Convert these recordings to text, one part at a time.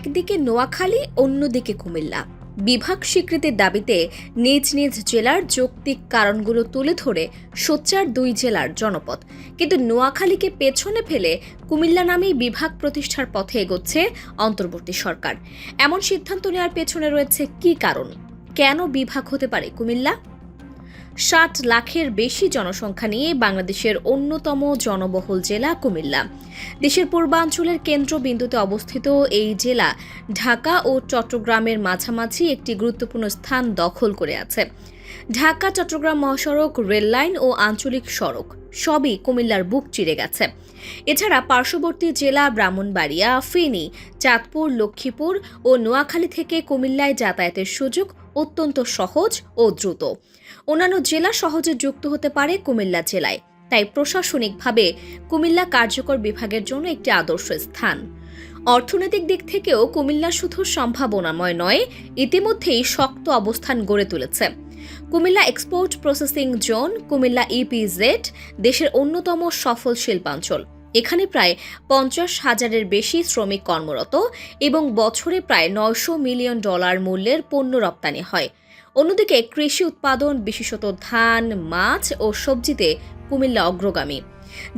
একদিকে নোয়াখালী, অন্যদিকে কুমিল্লা। বিভাগ স্বীকৃতির দাবিতে নিজ নিজ জেলার যৌক্তিক কারণগুলো তুলে ধরে সোচ্চার দুই জেলার জনপদ। কিন্তু নোয়াখালীকে পেছনে ফেলে কুমিল্লা নামেই বিভাগ প্রতিষ্ঠার পথে এগোচ্ছে অন্তর্বর্তী সরকার। এমন সিদ্ধান্ত নেওয়ার পেছনে রয়েছে কী কারণ? কেন বিভাগ হতে পারে কুমিল্লা? ষাট লাখের বেশি জনসংখ্যা নিয়ে বাংলাদেশের অন্যতম জনবহুল জেলা কুমিল্লা। দেশের পূর্বাঞ্চলের কেন্দ্রবিন্দুতে অবস্থিত এই জেলা ঢাকা ও চট্টগ্রামের মাঝামাঝি একটি গুরুত্বপূর্ণ স্থান দখল করে আছে। ঢাকা, চট্টগ্রাম মহাসড়ক রেললাইন ও আঞ্চলিক সড়ক সবই কুমিল্লার বুক চিরে গেছে। এছাড়া পার্শ্ববর্তী জেলা ব্রাহ্মণবাড়িয়া, ফেনী, চাঁদপুর, লক্ষ্মীপুর ও নোয়াখালী থেকে কুমিল্লায় যাতায়াতের সুযোগ অত্যন্ত সহজ ও দ্রুত। অন্যান্য জেলা সহজে যুক্ত হতে পারে কুমিল্লা জেলায়। তাই প্রশাসনিকভাবে কুমিল্লা কার্যকর বিভাগের জন্য একটি আদর্শ স্থান। অর্থনৈতিক দিক থেকেও কুমিল্লা শুধু সম্ভাবনাময় নয়, ইতিমধ্যেই শক্ত অবস্থান গড়ে তুলেছে। Comilla export processing zone Comilla EPZ দেশের অন্যতম সফল শিল্পাঞ্চল। এখানে প্রায় পঞ্চাশ হাজারের বেশি শ্রমিক কর্মরত এবং বছরে প্রায় নয়শো মিলিয়ন ডলার মূল্যের পণ্য রপ্তানি হয়। অন্যদিকে কৃষি উৎপাদন, বিশেষত ধান, মাছ ও সবজিতে কুমিল্লা অগ্রগামী।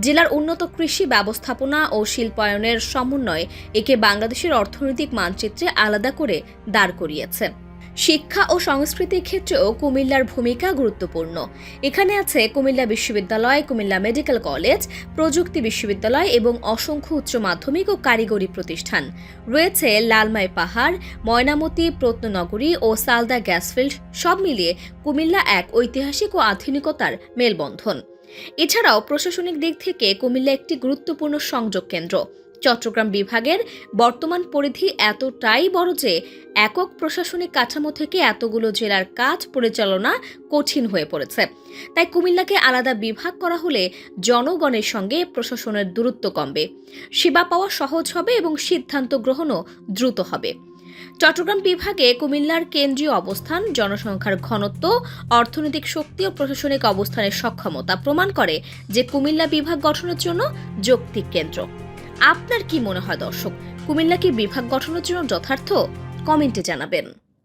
জেলার উন্নত কৃষি ব্যবস্থাপনা ও শিল্পায়নের সমন্বয় একে বাংলাদেশের অর্থনৈতিক মানচিত্রে আলাদা করে দাঁড় করিয়েছে। শিক্ষা ও সংস্কৃতির ক্ষেত্রেও কুমিল্লার ভূমিকা গুরুত্বপূর্ণ। এখানে আছে কুমিল্লা বিশ্ববিদ্যালয়, কুমিল্লা মেডিকেল কলেজ, প্রযুক্তি বিশ্ববিদ্যালয় এবং অসংখ্য উচ্চ মাধ্যমিক ও কারিগরি প্রতিষ্ঠান। রয়েছে লালমাই পাহাড়, ময়নামতি, প্রত্ননগরী ও সালদা গ্যাসফিল্ড সব মিলিয়ে কুমিল্লা এক ঐতিহাসিক ও আধুনিকতার মেলবন্ধন। এছাড়াও প্রশাসনিক দিক থেকে কুমিল্লা একটি গুরুত্বপূর্ণ সংযোগ কেন্দ্র। চট্টগ্রাম বিভাগের বর্তমান পরিধি এতটাই বড় যে একক প্রশাসনিক কাঠামো থেকে এতগুলো জেলার কাজ পরিচালনা কঠিন হয়ে পড়েছে। তাই কুমিল্লাকে আলাদা বিভাগ করা হলে জনগণের সঙ্গে প্রশাসনের দূরত্ব কমবে। সেবা পাওয়া সহজ হবে এবং সিদ্ধান্ত গ্রহণও দ্রুত হবে। চট্টগ্রাম বিভাগে কুমিল্লার কেন্দ্রীয় অবস্থান, জনসংখ্যার ঘনত্ব, অর্থনৈতিক শক্তি ও প্রশাসনিক অবস্থানের সক্ষমতা প্রমাণ করে যে কুমিল্লা বিভাগ গঠনের জন্য যৌক্তিক কেন্দ্র। আপনার কি মনে হয় দর্শক? কুমিল্লা কি বিভাগ গঠনের জন্য যথার্থ? কমেন্টে জানাবেন।